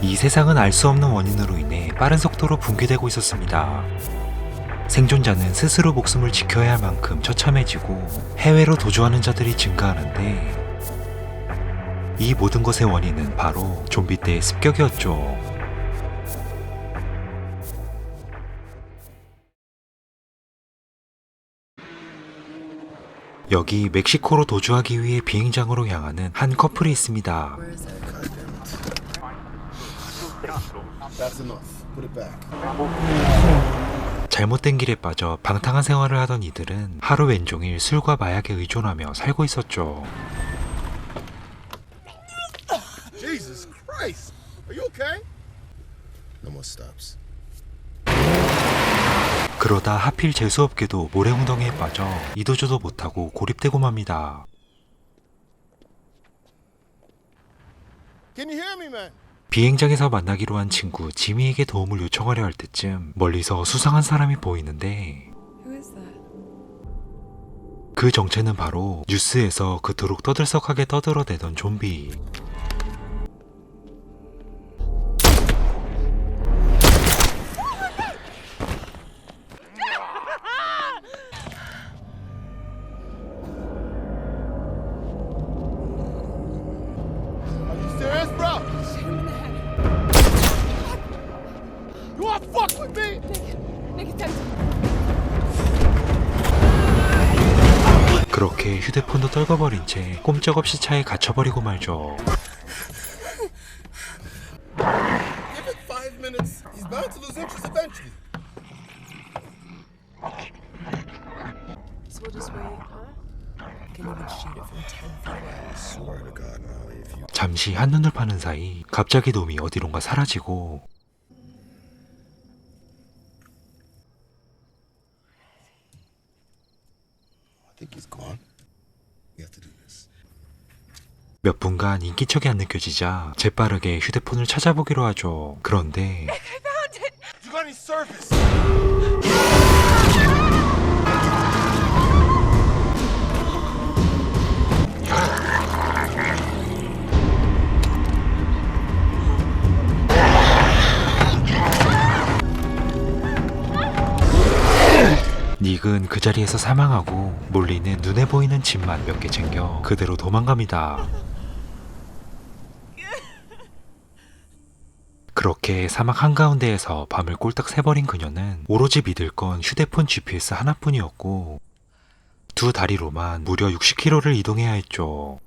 이 세상은 알 수 없는 원인으로 인해 빠른 속도로 붕괴되고 있었습니다. 생존자는 스스로 목숨을 지켜야 할 만큼 처참해지고 해외로 도주하는 자들이 증가하는데 이 모든 것의 원인은 바로 좀비 때의 습격이었죠. 여기 멕시코로 도주하기 위해 비행장으로 향하는 한 커플이 있습니다. That's enough. Put it back. 잘못된 길에 빠져 방탕한 생활을 하던 이들은 하루 왼종일 술과 마약에 의존하며 살고 있었죠. Jesus Christ! Are you okay? No more stops. 그러다 하필 재수없게도 모래웅덩이에 빠져 이도저도 못하고 고립되고 맙니다. Can you hear me, man? 비행장에서 만나기로 한 친구 지미에게 도움을 요청하려 할 때쯤 멀리서 수상한 사람이 보이는데? 그 정체는 바로 뉴스에서 그토록 떠들썩하게 떠들어대던 좀비. 떨궈버린 채 꼼짝없이 차에 갇혀버리고 말죠. Give it five minutes. He's bound to lose interest eventually. So we'll just wait, huh? Can even shoot it from 10 feet away. Swear to God, Molly, if you 잠시 한눈을 파는 사이 갑자기 놈이 어디론가 사라지고 I think he's gone. We have to do this. 몇 분간 인기척이 안 느껴지자 재빠르게 휴대폰을 찾아보기로 하죠. 그런데? 닉은 그 자리에서 사망하고 몰리는 눈에 보이는 집만 몇 개 챙겨 그대로 도망갑니다. 그렇게 사막 한가운데에서 밤을 꼴딱 새버린 그녀는 오로지 믿을 건 휴대폰 GPS 하나뿐이었고 두 다리로만 무려 60km를 이동해야 했죠.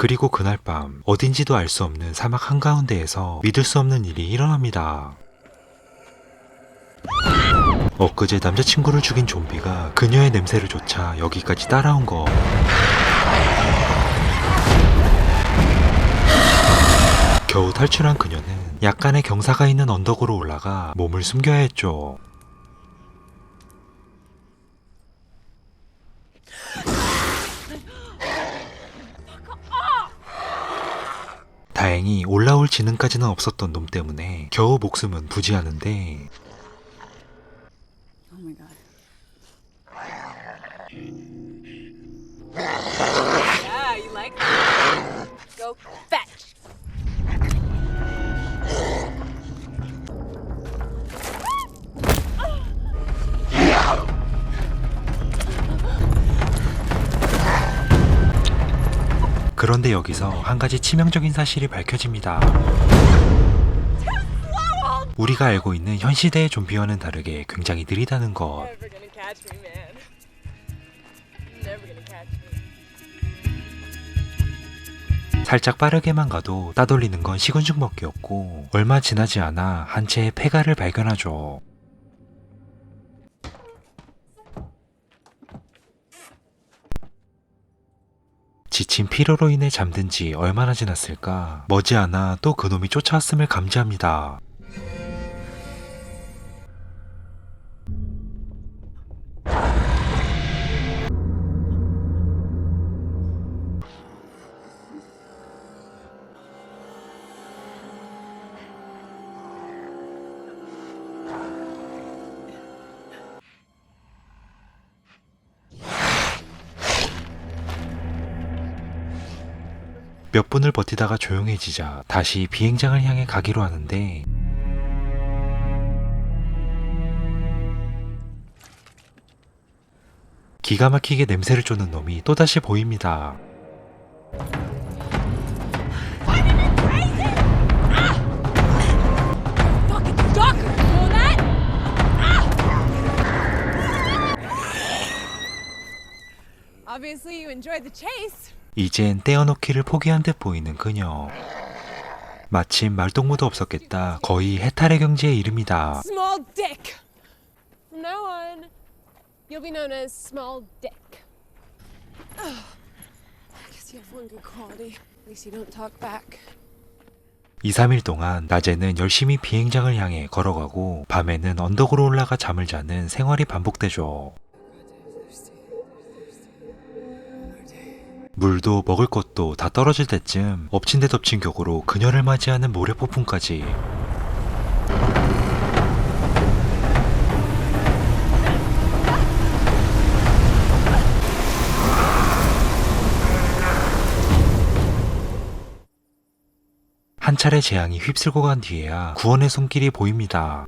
그리고 그날 밤 어딘지도 알 수 없는 사막 한가운데에서 믿을 수 없는 일이 일어납니다. 엊그제 남자친구를 죽인 좀비가 그녀의 냄새를 쫓아 여기까지 따라온 거. 겨우 탈출한 그녀는 약간의 경사가 있는 언덕으로 올라가 몸을 숨겨야 했죠. 다행히 올라올 지능까지는 없었던 놈 때문에 겨우 목숨은 부지하는데 그런데 여기서 한 가지 치명적인 사실이 밝혀집니다. 우리가 알고 있는 현 시대의 좀비와는 다르게 굉장히 느리다는 것. 살짝 빠르게만 가도 따돌리는 건 식은죽 먹기였고 얼마 지나지 않아 한 채의 폐가를 발견하죠. 지친 피로로 인해 잠든 지 얼마나 지났을까 머지않아 또 그놈이 쫓아왔음을 감지합니다. 몇 분을 버티다가 조용해지자 다시 비행장을 향해 가기로 하는데 기가 막히게 냄새를 쫓는 놈이 또다시 보입니다. 이젠 떼어놓기를 포기한 듯 보이는 그녀. 마침 말동무도 없었겠다. 거의 해탈의 경지에 이릅니다. Small dick. From now on, you'll be known as Small Dick. I guess you have one good quality. At least you don't talk back. 2, 3일 동안 낮에는 열심히 비행장을 향해 걸어가고 밤에는 언덕으로 올라가 잠을 자는 생활이 반복되죠. 물도 먹을 것도 다 떨어질 때쯤 엎친 데 덮친 격으로 그녀를 맞이하는 모래폭풍까지 한 차례 재앙이 휩쓸고 간 뒤에야 구원의 손길이 보입니다.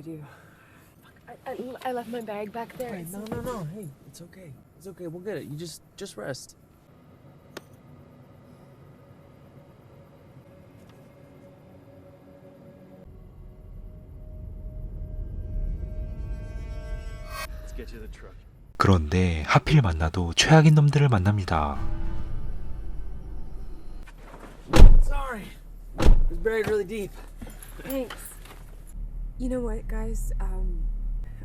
I do. I, I, left my bag back there. Hey, no, no, no. Hey, it's okay. It's okay. We'll get it. You just, just rest. Let's get you the truck. 그런데 하필 만나도 최악인 놈들을 만납니다. Sorry. It was buried really deep. Thanks. You know what, guys? Um,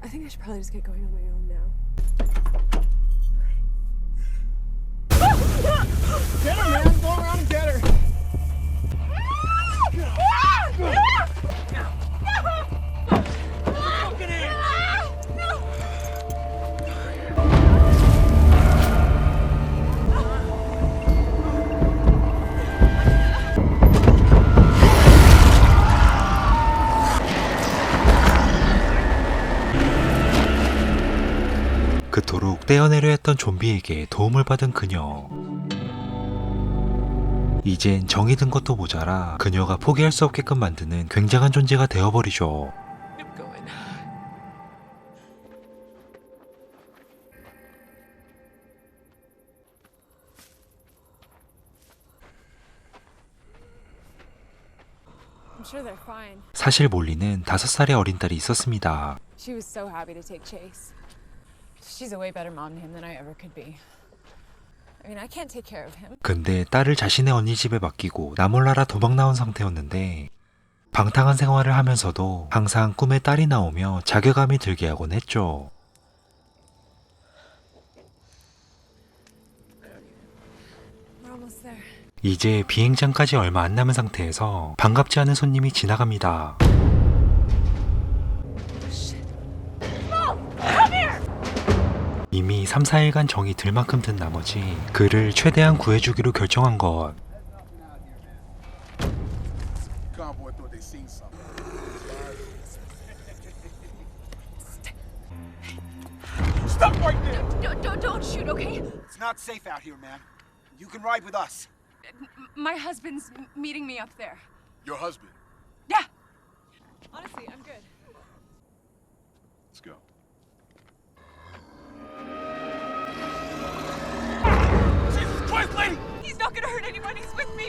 I think I should probably just get going on my own now. Get her, man. 그토록 떼어내려 했던 좀비에게 도움을 받은 그녀. 이젠 정이 든 것도 모자라 그녀가 포기할 수 없게끔 만드는 굉장한 존재가 되어버리죠. 사실 몰리는 다섯 살의 어린 딸이 있었습니다. She's a way better mom to him than I ever could be. I mean, I can't take care of him. 근데 딸을 자신의 언니 집에 맡기고 나몰라라 도망 나온 상태였는데 방탕한 생활을 하면서도 항상 꿈에 딸이 나오며 자괴감이 들게 하곤 했죠. We're almost there. 이제 비행장까지 얼마 안 남은 상태에서 반갑지 않은 손님이 지나갑니다. 이미 3, 4일간 정이 들 만큼 든 나머지 그를 최대한 구해주기로 결정한 것. Convoy thought they seen something. Stop right there! Don't, don't, don't shoot, okay? It's not safe out here, man. You can ride with us. My husband's m- meeting me up there. Your husband. Yeah. Honestly, I'm good.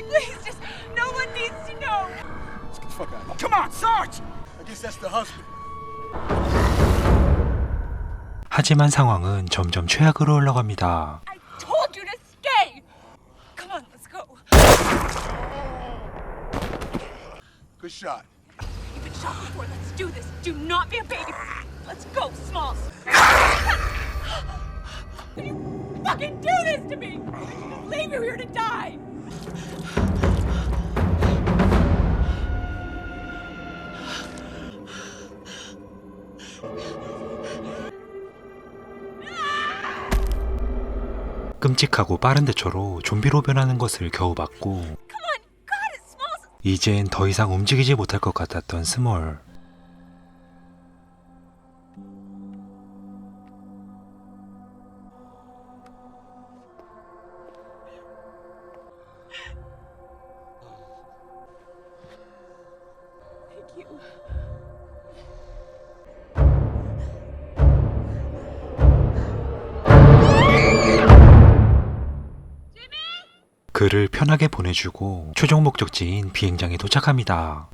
Please, just no one needs to know. Let's get the fuck out of here. Come on, Sarge! I guess that's the husband. 하지만 상황은 점점 최악으로 올라갑니다. I told you to stay. Come on, let's go. Good shot. You've been shot before. Let's do this. Do not be a baby. Let's go, Smalls. Will you fucking do this to me? Leave you here to die. 끔찍하고 빠른 대처로 좀비로 변하는 것을 겨우 막고. 이젠 더 이상 움직이지 못할 것 같았던 스몰. You. 그를 편하게 보내주고 최종 목적지인 비행장에 도착합니다.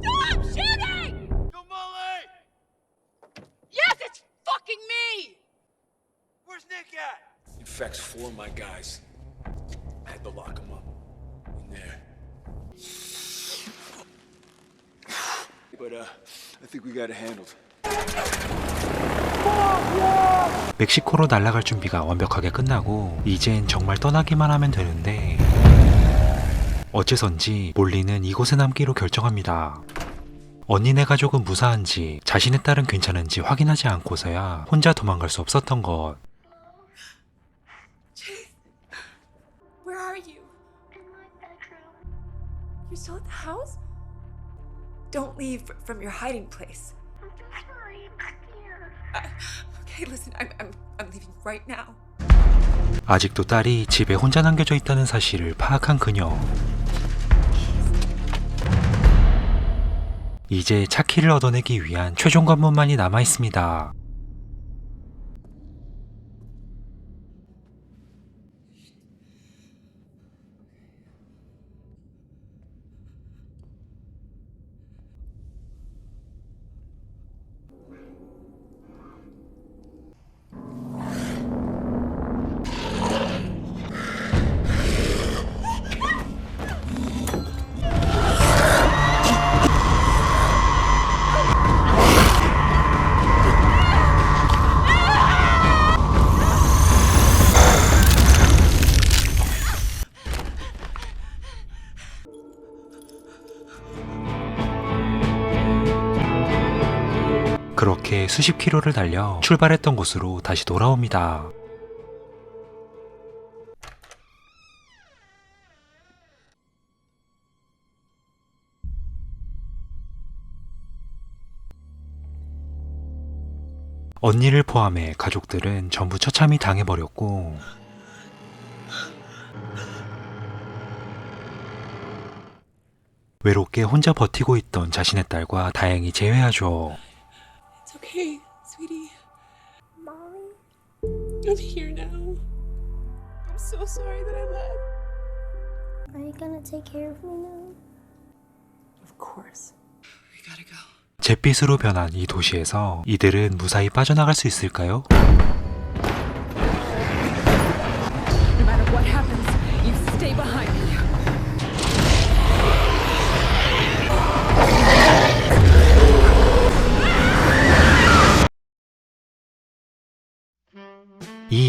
Stop shooting! Yo, Molly! Yes, it's fucking me! Where's Nick at? Infects four of my guys. I had to lock them up. In there. But, uh, I think we got it handled. 멕시코로 날아갈 준비가 완벽하게 끝나고 이젠 정말 떠나기만 하면 되는데 어째선지 몰리는 이곳에 남기로 결정합니다. 언니네 가족은 무사한지 자신의 딸은 괜찮은지 확인하지 않고서야 혼자 도망갈 수 없었던 것. You're still at the house? Don't leave fr- from your hiding place. I'm just really scared. Uh, okay, listen, I'm, I'm, I'm leaving right now. 아직도 딸이 집에 혼자 남겨져 있다는 사실을 파악한 그녀. 이제 차키를 얻어내기 위한 최종 관문만이 남아 있습니다. 수십 킬로를 달려 출발했던 곳으로 다시 돌아옵니다. 언니를 포함해 가족들은 전부 처참히 당해버렸고 외롭게 혼자 버티고 있던 자신의 딸과 다행히 재회하죠. Okay, sweetie. Molly? I'm here now. I'm so sorry that I left. Are you gonna take care of me now? Of course. We gotta go. 잿빛으로 변한 이 도시에서 이들은 무사히 빠져나갈 수 있을까요?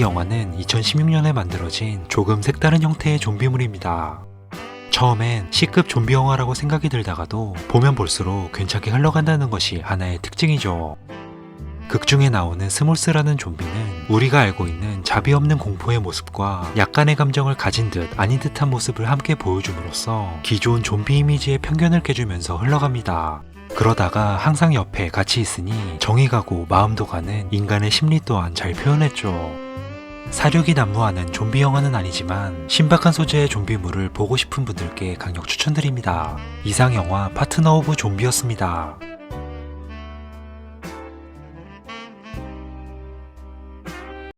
이 영화는 2016년에 만들어진 조금 색다른 형태의 좀비물입니다. 처음엔 C급 좀비 영화라고 생각이 들다가도 보면 볼수록 괜찮게 흘러간다는 것이 하나의 특징이죠. 극중에 나오는 스몰스라는 좀비는 우리가 알고 있는 자비 없는 공포의 모습과 약간의 감정을 가진 듯 아닌 듯한 모습을 함께 보여줌으로써 기존 좀비 이미지의 편견을 깨주면서 흘러갑니다. 그러다가 항상 옆에 같이 있으니 정이 가고 마음도 가는 인간의 심리 또한 잘 표현했죠. 사륙이 난무하는 좀비 영화는 아니지만 신박한 소재의 좀비물을 보고 싶은 분들께 강력 추천드립니다. 이상 영화 파트너 오브 좀비였습니다.